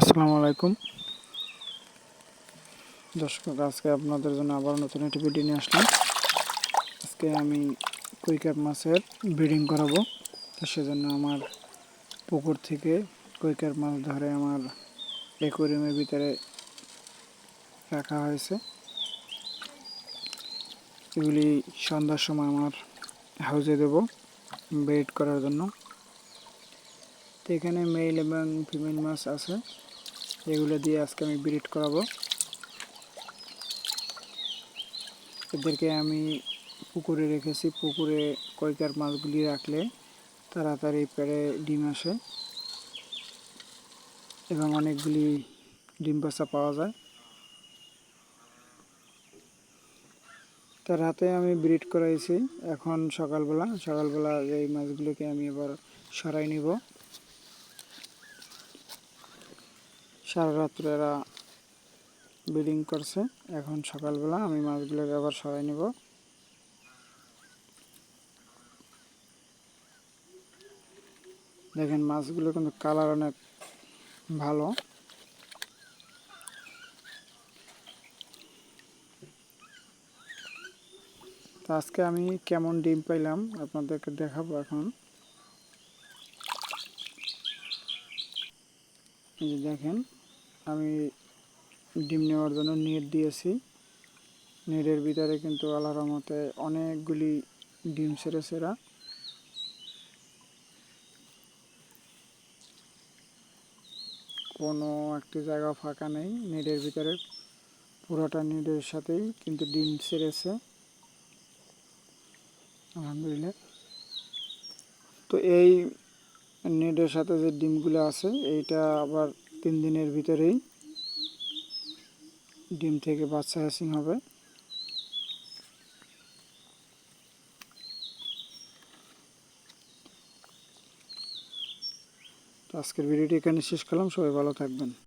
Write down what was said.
আসসালামু আলাইকুম। দর্শক, আজকে আপনাদের জন্য আবার নতুন একটি ভিডিও নিয়ে আসলাম। আজকে আমি কুইকাপ মাছের ব্রিডিং করাবো। তো সেজন্য আমার পুকুর থেকে কুইকাপ মাছ ধরে আমার অ্যাকোয়ারিয়ামের ভিতরে রাখা হয়েছে। এগুলি সন্ধ্যার সময় আমার হাউজে দেব ব্রিড করার জন্য। তো এখানে মেল এবং ফিমেল মাছ আছে। এগুলো দিয়ে আজকে আমি ব্রিড করাবো। এদেরকে আমি পুকুরে রেখেছি। পুকুরে কয়কার মাছগুলি রাখলে তাড়াতাড়ি পেড়ে ডিম আসে এবং অনেকগুলি ডিম বাচ্চা পাওয়া যায়। তার হাতে আমি ব্রিড করাইছি। এখন সকালবেলা সকালবেলা এই মাছগুলোকে আমি এবার সরাই নিব। সারা এরা ব্রিডিং করছে। এখন সকালবেলা আমি মাছগুলোকে আবার সরাই নিব। দেখেন মাছগুলো কিন্তু কালার অনেক ভালো। আজকে আমি কেমন ডিম পাইলাম আপনাদেরকে দেখাবো এখন। দেখেন আমি ডিম নেওয়ার জন্য নেট দিয়েছি। নেটের ভিতরে কিন্তু আল্লাহর মতে অনেকগুলি ডিম সেরা কোনো একটি জায়গা ফাঁকা নেই, নেটের ভিতরে। পুরোটা নেটের সাথেই কিন্তু ডিম ছেড়েছে আলহামদুলিল্লাহ। তো এই নেটের সাথে যে ডিমগুলো আছে, এইটা আবার তিন দিনের ভিতরেই ডিম থেকে বাচ্চা হ্যাসিং হবে। তো আজকের ভিডিওটি এখানে শেষ করলাম। সবাই ভালো থাকবেন।